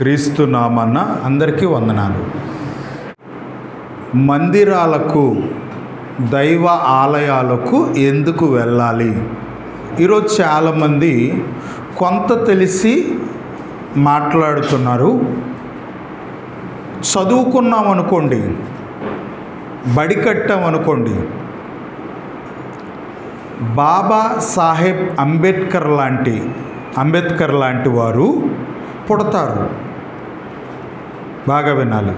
క్రీస్తు నామన్న అందరికీ వందనాలు. మందిరాలకు దైవ ఆలయాలకు ఎందుకు వెళ్ళాలి? ఈరోజు చాలామంది కొంత తెలిసి మాట్లాడుతున్నారు. చదువుకున్నాం అనుకోండి బడి కట్టాం అనుకోండి బాబా సాహెబ్ అంబేద్కర్ లాంటి అంబేద్కర్ లాంటి వారు పుడతారు. బాగా వినాలి.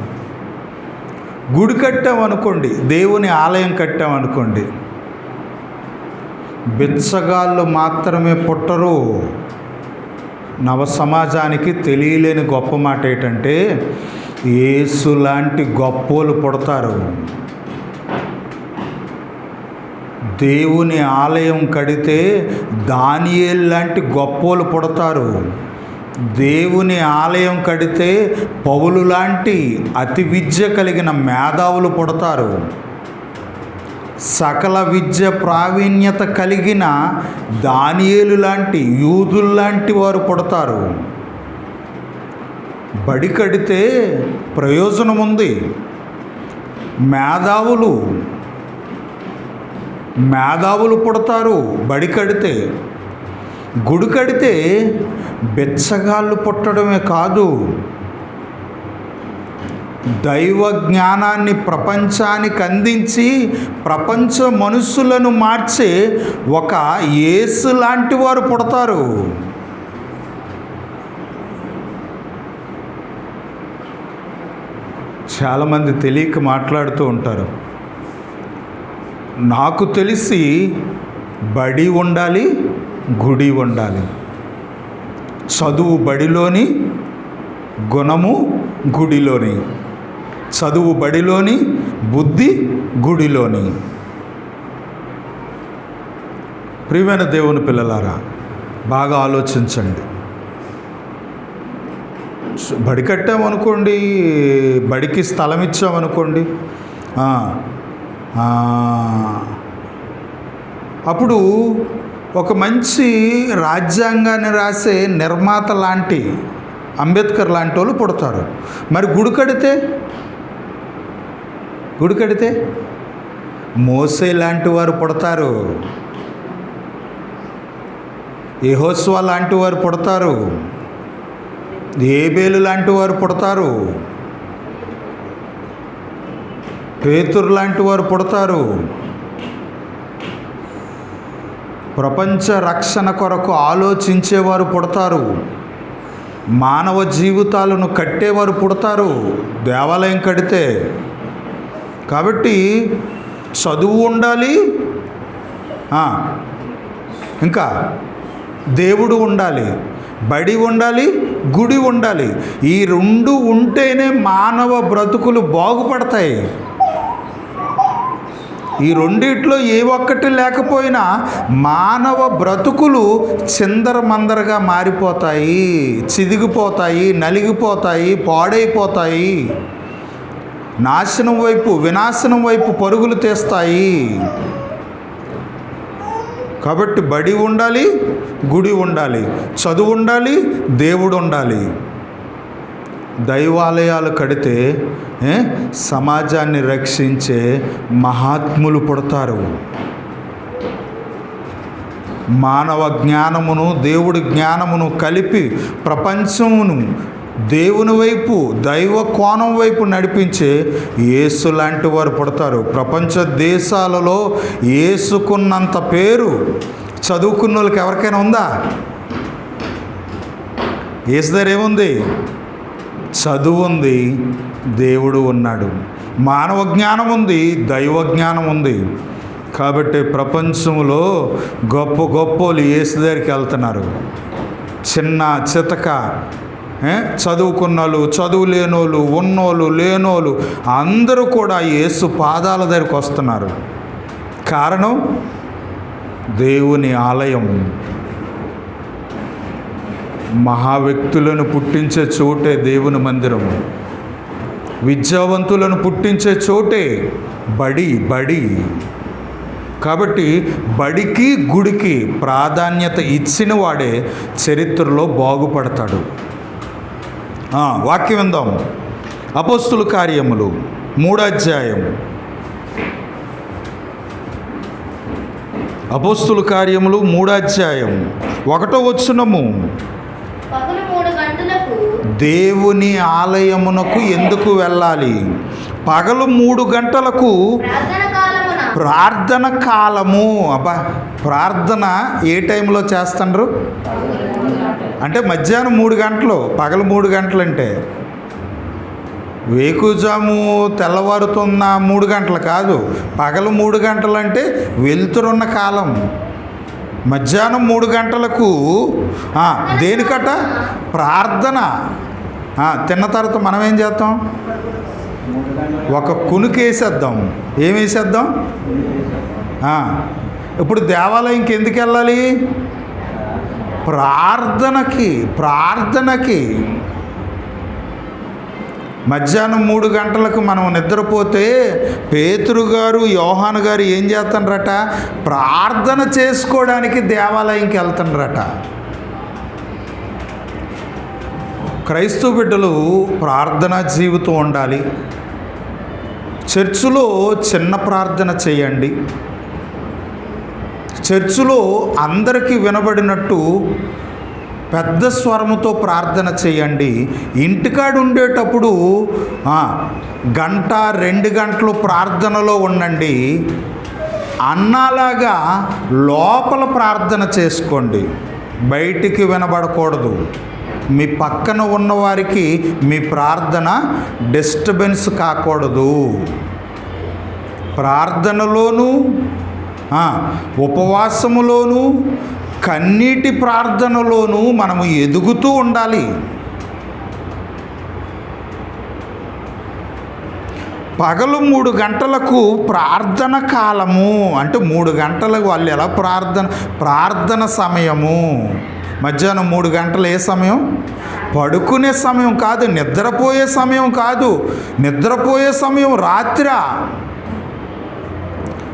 గుడి కట్టామనుకోండి దేవుని ఆలయం కట్టామనుకోండి బిచ్చగాళ్ళు మాత్రమే పుట్టరు. నవ సమాజానికి తెలియలేని గొప్ప మాట ఏంటంటే ఏసు లాంటి గొప్పోలు పుడతారు. దేవుని ఆలయం కడితే దానియేలు లాంటి గొప్పోలు పుడతారు. దేవుని ఆలయం కడితే పౌలు లాంటి అతి విద్య కలిగిన మేధావులు పుడతారు. సకల విద్య ప్రావీణ్యత కలిగిన దానియేలు లాంటి యూదులు లాంటి వారు పుడతారు. బడి కడితే ప్రయోజనం ఉంది. మేధావులు మేధావులు పుడతారు బడి కడితే. గుడి కడితే బెచ్చగాళ్ళు పుట్టడమే కాదు. దైవ జ్ఞానాన్ని ప్రపంచానికి అందించి ప్రపంచ మనుషులను మార్చే ఒక యేసు లాంటి వారు పుడతారు. చాలామంది తెలియక మాట్లాడుతూ ఉంటారు. నాకు తెలిసి బడి ఉండాలి గుడి ఉండాలి. చదువు బడిలోని గుణము గుడిలోని. చదువు బడిలోని బుద్ధి గుడిలోని. ప్రియమైన దేవుని పిల్లలారా బాగా ఆలోచించండి. బడి కట్టామనుకోండి బడికి స్థలం ఇచ్చామనుకోండి అప్పుడు ఒక మంచి రాజ్యాంగాన్ని రాసే నిర్మాత లాంటి అంబేద్కర్ లాంటి వాళ్ళు పుడతారు. మరి గుడి కడితే? గుడి కడితే? మోసే లాంటి వారు పుడతారు. యెహోషువ లాంటి వారు పుడతారు. ఏబేలు లాంటి వారు పుడతారు. పేతురు లాంటి వారు పుడతారు. ప్రపంచ రక్షణ కొరకు ఆలోచించేవారు పుడతారు. మానవ జీవితాలను కట్టేవారు పుడతారు. దేవాలయం కడితే కాబట్టి చదువు ఉండాలి. ఇంకా దేవుడు ఉండాలి. బడి ఉండాలి. గుడి ఉండాలి. ఈ రెండు ఉంటేనే మానవ బ్రతుకులు బాగుపడతాయి. ఈ రెండిట్లో ఏ ఒక్కటి లేకపోయినా మానవ బ్రతుకులు చిందరమందరగా మారిపోతాయి చిదిగిపోతాయి నలిగిపోతాయి పాడైపోతాయి. నాశనం వైపు వినాశనం వైపు పరుగులు తీస్తాయి. కాబట్టి బడి ఉండాలి గుడి ఉండాలి చదువు ఉండాలి దేవుడు ఉండాలి. దైవాలయాలు కడితే సమాజాన్ని రక్షించే మహాత్ములు పుడతారు. మానవ జ్ఞానమును దేవుడి జ్ఞానమును కలిపి ప్రపంచమును దేవుని వైపు దైవ కోణం వైపు నడిపించే యేసు లాంటి వారు పుడతారు. ప్రపంచ దేశాలలో ఏసుకున్నంత పేరు చదువుకున్న వాళ్ళకి ఎవరికైనా ఉందా? యేసు దగ్గర ఏముంది? చదువు ఉంది దేవుడు ఉన్నాడు. మానవ జ్ఞానం ఉంది దైవ జ్ఞానం ఉంది కాబట్టి ప్రపంచంలో గొప్ప గొప్పలు యేసు దగ్గరికి వెళ్తున్నారు. చిన్న చితక చదువుకున్న చదువుకున్నోళ్ళు చదువు లేనోళ్ళు ఉన్నోళ్ళు లేనోళ్ళు అందరూ కూడా యేసు పాదాల దగ్గరికి వస్తున్నారు. కారణం దేవుని ఆలయం. మహావ్యక్తులను పుట్టించే చోటే దేవుని మందిరం. విద్యావంతులను పుట్టించే చోటే బడి బడి. కాబట్టి బడికి గుడికి ప్రాధాన్యత ఇచ్చిన వాడే చరిత్రలో బాగుపడతాడు. వాక్యం విందాం. అపోస్తుల కార్యములు మూడాధ్యాయం అపోస్తుల కార్యములు మూడాధ్యాయం ఒకటో వచ్చునము దేవుని ఆలయమునకు ఎందుకు వెళ్ళాలి? పగలు మూడు గంటలకు ప్రార్థన కాలము. అబ్బా ప్రార్థన ఏ టైంలో చేస్తుండ్రు? అంటే మధ్యాహ్నం మూడు గంటలు పగలు మూడు గంటలు అంటే వేకుజాము తెల్లవారుతున్న మూడు గంటలు కాదు. పగలు మూడు గంటలు అంటే వెలుతురున్న కాలం. మధ్యాహ్నం మూడు గంటలకు దేనికట? ప్రార్థన. తిన్న తర్వాత మనం ఏం చేస్తాం? ఒక కునుకు వేసేద్దాం ఏం వేసేద్దాం? ఇప్పుడు దేవాలయంకి ఎందుకు వెళ్ళాలి? ప్రార్థనకి ప్రార్థనకి. మధ్యాహ్నం మూడు గంటలకు మనం నిద్రపోతే పేతురు గారు యోహాను గారు ఏం చేస్తుండ్రట ప్రార్థన చేసుకోవడానికి దేవాలయంకి వెళ్తుండ్రట క్రైస్తవ బిడ్డలు ప్రార్థనా జీవితం ఉండాలి. చర్చిలో చిన్న ప్రార్థన చేయండి. చర్చిలో అందరికీ వినబడినట్టు పెద్ద స్వరముతో ప్రార్థన చేయండి. ఇంటికాడ ఉండేటప్పుడు గంట రెండు గంటలు ప్రార్థనలో ఉండండి. అన్నలాగా లోపల ప్రార్థన చేసుకోండి. బయటికి వినబడకూడదు. మీ పక్కన ఉన్నవారికి మీ ప్రార్థన డిస్టర్బెన్స్ కాకూడదు. ప్రార్థనలోనూ ఆ, ఉపవాసములోనూ కన్నీటి ప్రార్థనలోనూ మనము ఎదుగుతూ ఉండాలి. పగలు మూడు గంటలకు ప్రార్థన కాలము. అంటే మూడు గంటలకు వాళ్ళు ఎలా ప్రార్థన ప్రార్థన సమయము? మధ్యాహ్నం మూడు గంటలు ఏ సమయం? పడుకునే సమయం కాదు నిద్రపోయే సమయం కాదు. నిద్రపోయే సమయం రాత్రి.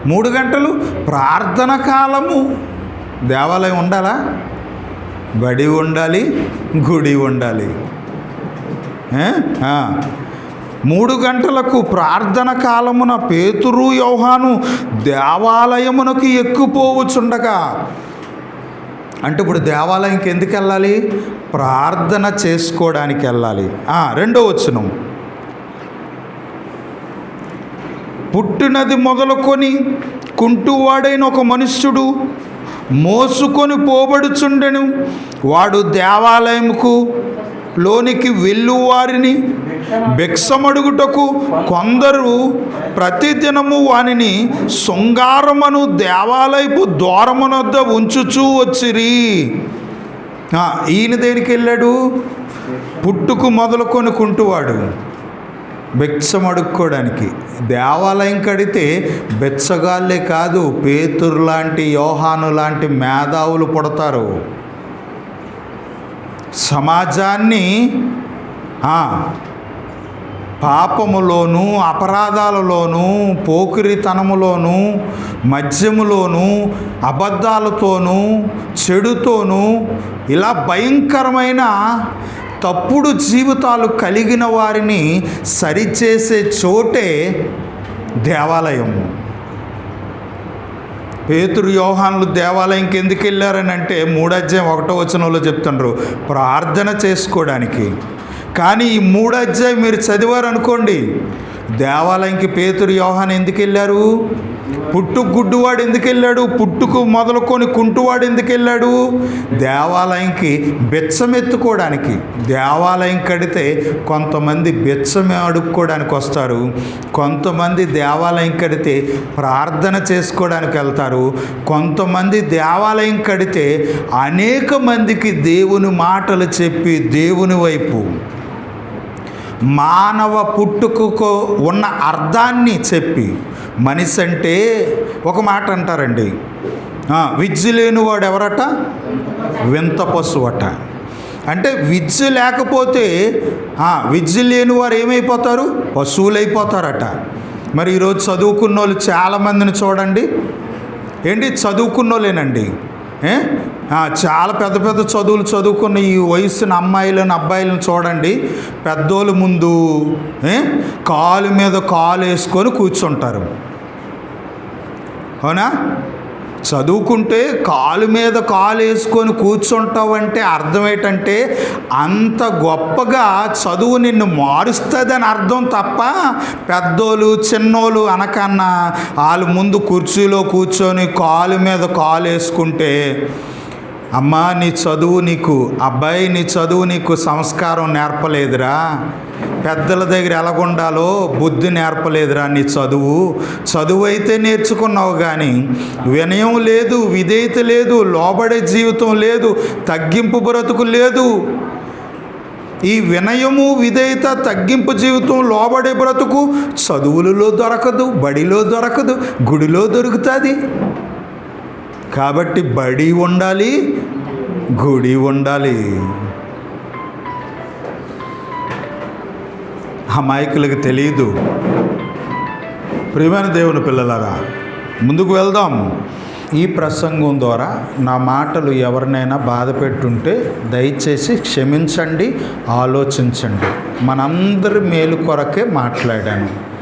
మూడు గంటలు ప్రార్థన కాలము. దేవాలయం ఉండాలా? బడి ఉండాలి గుడి ఉండాలి. మూడు గంటలకు ప్రార్థన కాలమున పేతురు యోహాను దేవాలయమునకు ఎక్కుపోవచ్చుండగా అంటే ఇప్పుడు దేవాలయంకి ఎందుకు వెళ్ళాలి ప్రార్థన చేసుకోవడానికి వెళ్ళాలి. రెండో వచ్చును పుట్టినది మొదలుకొని కుంటువాడైన ఒక మనుష్యుడు మోసుకొని పోబడుచుండెను. వాడు దేవాలయముకు లోనికి వెళ్ళు వారిని భిక్షమడుగుటకు కొందరు ప్రతిదినము వానిని శృంగారమును దేవాలయపు ద్వారమునొద్ద ఉంచుచూ వచ్చిరి. ఈయన దేనికి వెళ్ళాడు? పుట్టుకు మొదలుకొని కుంటువాడు భిక్షం అడుక్కోవడానికి దేవాలయం కడితే బెచ్చగాళ్ళే కాదు పేతురు లాంటి యోహాను లాంటి మేధావులు పుడతారు. సమాజాన్ని పాపములోను అపరాధాలలోను పోకిరితనములోను మద్యములోను అబద్ధాలతోనూ చెడుతోనూ ఇలా భయంకరమైన తప్పుడు జీవితాలు కలిగిన వారిని సరిచేసే చోటే దేవాలయం. పేతురు యోహాన్లు దేవాలయంకి ఎందుకు వెళ్ళారని అంటే మూడధ్యాయం ఒకటో వచనంలో చెప్తుండ్రు ప్రార్థన చేసుకోవడానికి. కానీ ఈ మూడధ్యాయం మీరు చదివారు అనుకోండి దేవాలయంకి పేతురు యోహాన్ ఎందుకు వెళ్ళారు పుట్టుకు గుడ్డువాడు ఎందుకు వెళ్ళాడు పుట్టుకు మొదలుకొని కుంటువాడు ఎందుకు వెళ్ళాడు దేవాలయంకి బెచ్చమెత్తుకోవడానికి దేవాలయం కడితే కొంతమంది బెచ్చం అడుక్కోవడానికి వస్తారు కొంతమంది దేవాలయం కడితే ప్రార్థన చేసుకోవడానికి వెళ్తారు కొంతమంది దేవాలయం కడితే అనేక మందికి దేవుని మాటలు చెప్పి దేవుని వైపు మానవ పుట్టుకకు ఉన్న అర్థాన్ని చెప్పి మనిషి అంటే ఒక మాట అంటారండి. విద్య లేనివాడు ఎవరట? వింత పశువు అట అంటే విద్య లేకపోతే విద్య లేని వారు ఏమైపోతారు? పశువులు అయిపోతారట మరి ఈరోజు చదువుకున్న వాళ్ళు చాలామందిని చూడండి. ఏంటి? చదువుకున్న వాళ్ళేనండి చాలా పెద్ద పెద్ద చదువులు చదువుకున్న ఈ వయసుని అమ్మాయిలను అబ్బాయిలను చూడండి. పెద్దోళ్ళు ముందు కాలు మీద కాలు వేసుకొని కూర్చుంటారు. అవునా? చదువుకుంటే కాలు మీద కాలు వేసుకొని కూర్చుంటావంటే అర్థం ఏంటంటే అంత గొప్పగా చదువు నిన్ను మారుస్తుందని అర్థం తప్ప పెద్దోళ్ళు చిన్నోళ్ళు అనకన్నా వాళ్ళు ముందు కుర్చీలో కూర్చొని కాలు మీద కాలు వేసుకుంటే అమ్మా నీ చదువు నీకు అబ్బాయి నీ చదువు నీకు సంస్కారం నేర్పలేదురా. పెద్దల దగ్గర ఎలాగుండాలో బుద్ధి నేర్పలేదురా నీ చదువు. చదువు అయితే నేర్చుకున్నావు కానీ వినయం లేదు విధేయత లేదు లోబడే జీవితం లేదు తగ్గింపు బ్రతుకు లేదు. ఈ వినయము విధేయత తగ్గింపు జీవితం లోబడే బ్రతుకు చదువులలో దొరకదు బడిలో దొరకదు గుడిలో దొరుకుతుంది. కాబట్టి బడి ఉండాలి గుడి ఉండాలి. అమాయకులకు తెలియదు ప్రియమైన దేవుని పిల్లలారా ముందుకు వెళ్దాం. ఈ ప్రసంగం ద్వారా నా మాటలు ఎవరినైనా బాధ పెట్టుంటే దయచేసి క్షమించండి ఆలోచించండి. మనందరి మేలు కొరకే మాట్లాడాను.